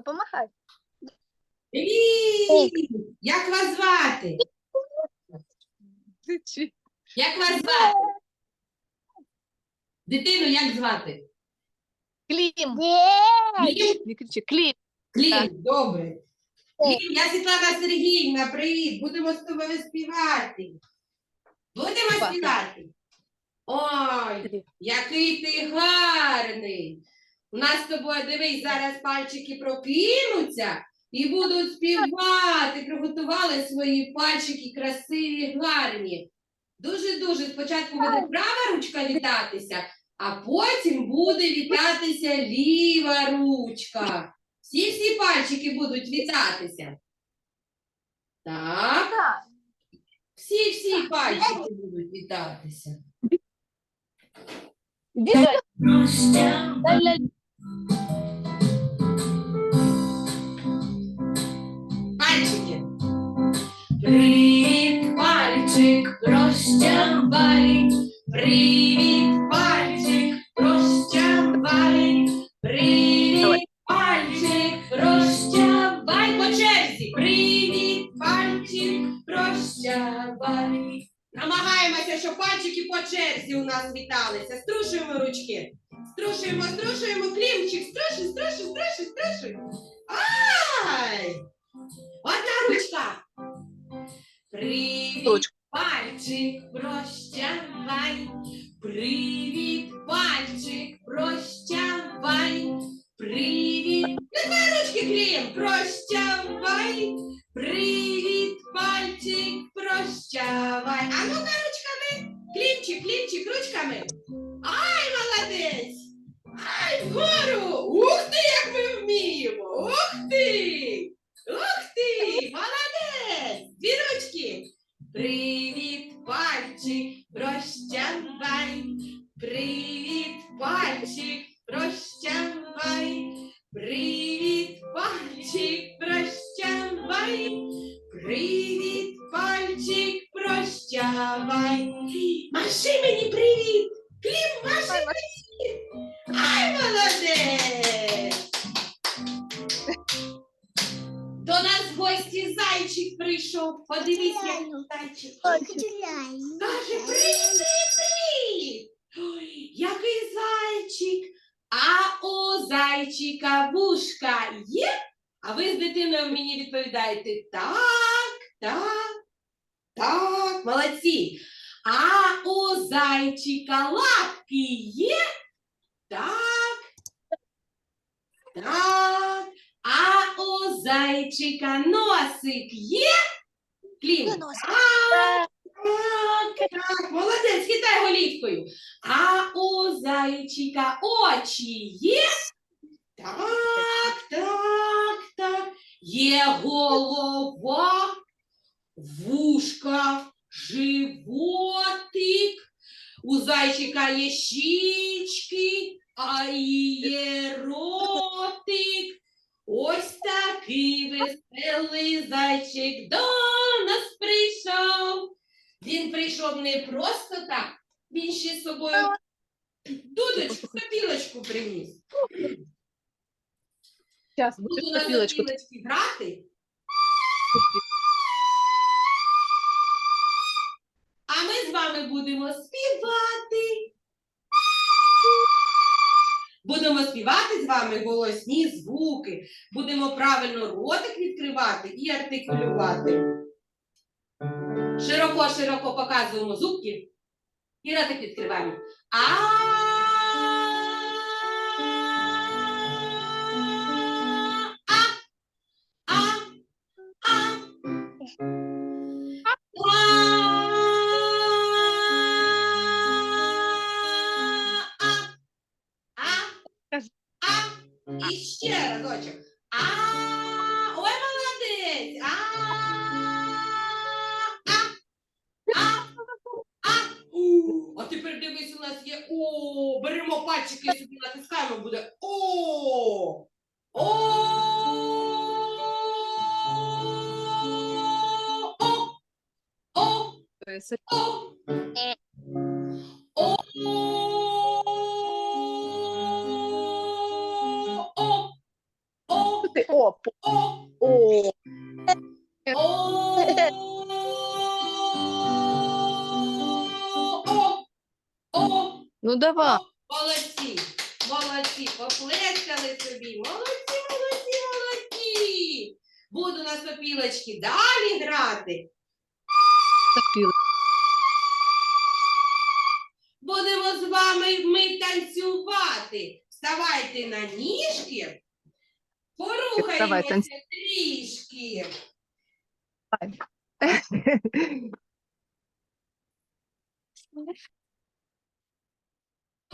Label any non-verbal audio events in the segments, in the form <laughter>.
Помахай. Привіт! Як вас звати? Як вас звати? Дитину як звати? Клім. Клім? Не кричи, Клім. Клім, добре. Клім, я Світлана Сергіївна, привіт. Будемо з тобою співати. Будемо співати. Ой, який ти гарний. У нас з тобою, дивись, зараз пальчики прокинуться і будуть співати. Приготували свої пальчики красиві, гарні. Дуже-дуже спочатку буде права ручка вітатися, а потім буде вітатися ліва ручка. Всі-всі пальчики будуть вітатися. Так, Так. всі-всі пальчики будуть вітатися. Пальчики. Привіт, пальчик, прощавай. Привіт, черзі у нас віталися. Струшуємо ручки. Струшуємо, струшуємо, клімчик, струшуй, струшуй, струшуй, струшуй. Ай! Одна ручка. Привіт, пальчик, прощавай. Привіт, пальчик, прощавай. Привіт, Ручки клім. прощавай. Привіт, пальчик, прощавай. А ручками. Клімчик, ручками. Ай, молодець. Ай, вгору. Ух ти, як ми вміємо. Ух ти. Ух ти, молодець. Дві ручки. Привіт, Маши мені привіт. Клім, маши привіт. Ай, молодець. До нас в гості зайчик прийшов. Подивись, який зайчик. Каже, привіт, привіт. Ой, який зайчик. А у зайчика вушка є? А ви з дитиною мені відповідаєте так, так, так, молодці. А у зайчика лапки є? Так, так. А у зайчика носик є? Клім. Є носик. Так, так, так, молодець, хитай голівкою. А у зайчика очі є? Так, так, так. Є голова, вушка, животик. У зайчика є щічки, а є ротик. Ось такий веселий зайчик до нас прийшов. Він прийшов не просто так, він ще з собою дудочку, копілочку приніс. Зараз Буду на копілочку. грати, вами голосні звуки, будемо правильно ротик відкривати і артикулювати. Широко-широко показуємо зубки і ротик відкриваємо. А. нас є О. Беремо пальчики собі натискаємо, буде О. О. О. О. О. Е. О. Ну давай. молодці, молодці, поплескали собі, молодці, молодці, молодці. Буду на сопілочки далі грати. Сопілочки. Будемо з вами ми танцювати. Вставайте на ніжки, порухаємося трішки. Ариночка, <laughs>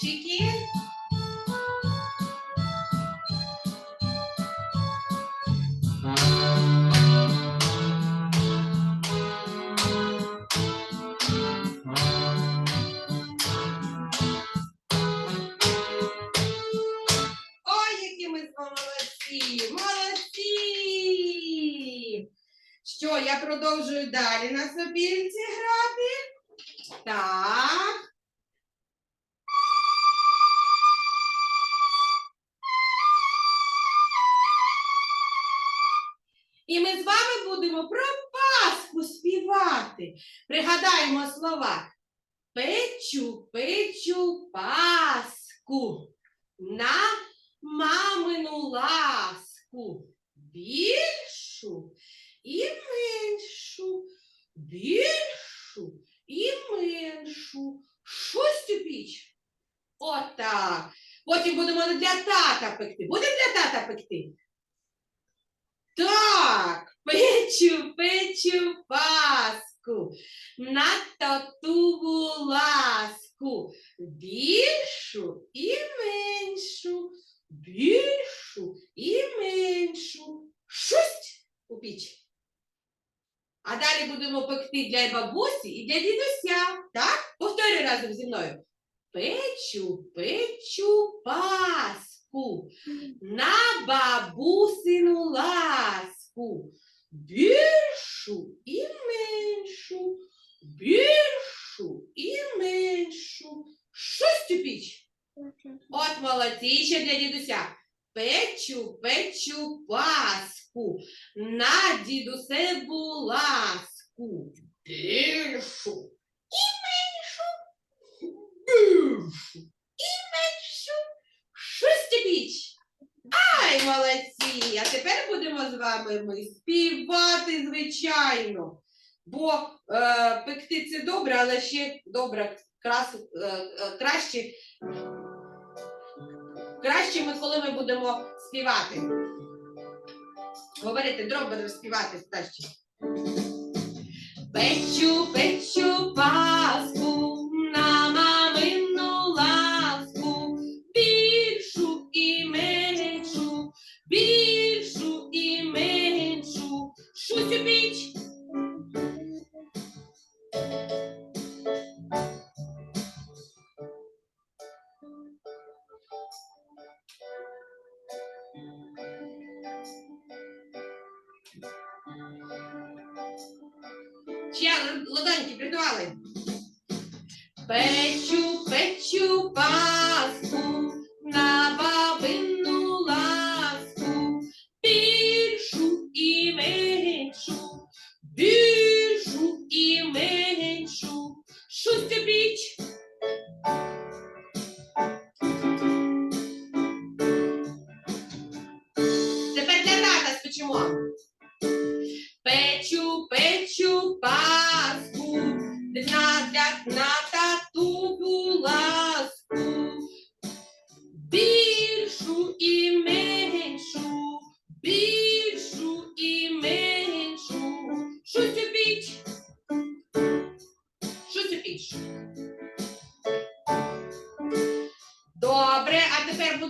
Пальчики. Що, я продовжую далі на сопільці грати? Так. І ми з вами будемо про Пасху співати. Пригадаємо слова. Печу, печу Пасху на мамину ласку. Більшу і меншу, більшу і меншу. У піч. Отак. Потім будемо для тата пекти. Будемо для тата пекти? Так, печу, печу паску на татуву ласку. Більшу і меншу, більшу і меншу. Шусть у піч. А далі будемо пекти для бабусі і для дідуся. Так? Повторюй разом зі мною. Печу, печу паску на бабусину ласку. Більшу і меншу, більшу і меншу. Шусть у піч. От молодці, ще для дідуся. Печу, печу паску на дідусеву ласку. Більшу і меншу, більшу і меншу. Шусть у піч. Ай, молодці! А тепер будемо з вами ми співати, звичайно. Бо е, пекти це добре, але ще добре, крас, е, е, краще, краще ми, коли ми будемо співати. Говорити, дробно співати краще. Печу, печу паску Ще ладоньки придували. Печу, печу паску на бабину ласку, більшу і меншу, більшу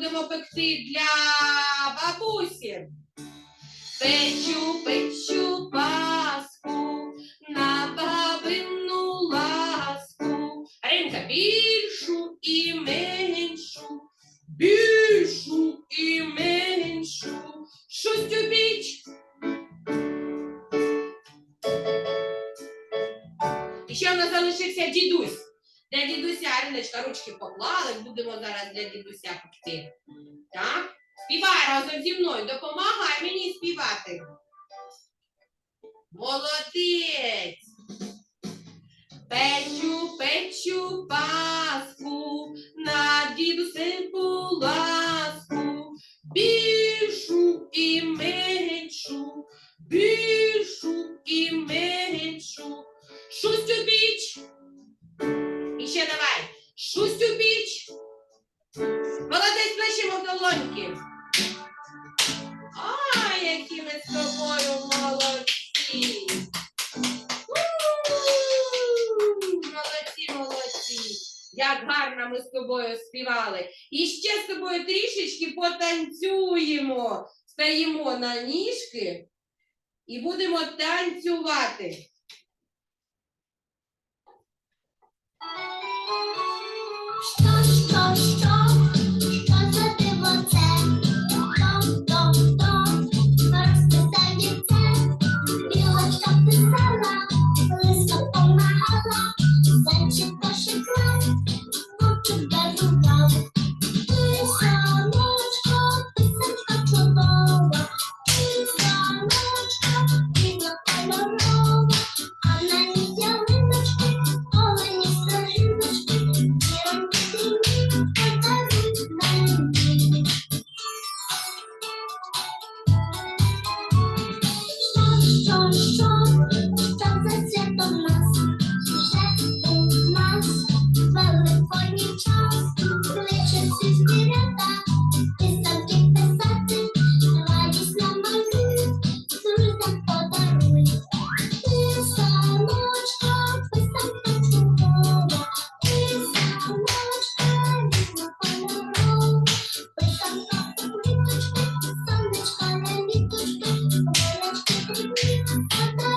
будемо пекти для бабусі. Печу, печу паску на бабину ласку. Ринка більшу і меншу, більшу і меншу. Шустю піч. Ще в нас залишився дідусь. Для дідуся, Ариночка, ручки поклали, будемо зараз для дідуся пекти. Так? Співай разом зі мною, допомагай мені співати. Молодець. Печу, печу паску на дідусем ласку. Гарно ми з тобою співали. І ще з тобою трішечки потанцюємо. Стаємо на ніжки і будемо танцювати. Що, Thank you.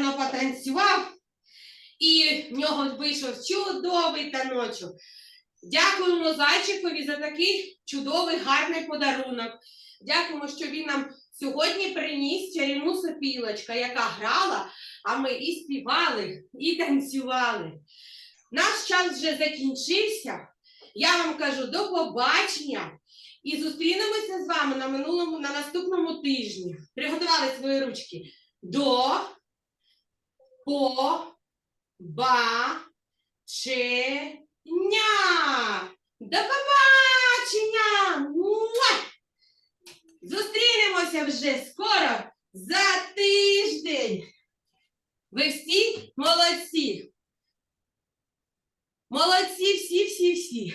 Гарно потанцював, і в нього вийшов чудовий таночок. Дякуємо зайчикові за такий чудовий гарний подарунок. Дякуємо, що він нам сьогодні приніс чарівну сопілочка, яка грала, а ми і співали, і танцювали. Наш час вже закінчився. Я вам кажу до побачення і зустрінемося з вами на минулому на наступному тижні. Приготували свої ручки до по ба че. До побачення! Зустрінемося вже скоро за тиждень. Ви всі молодці. Молодці, всі, всі, всі.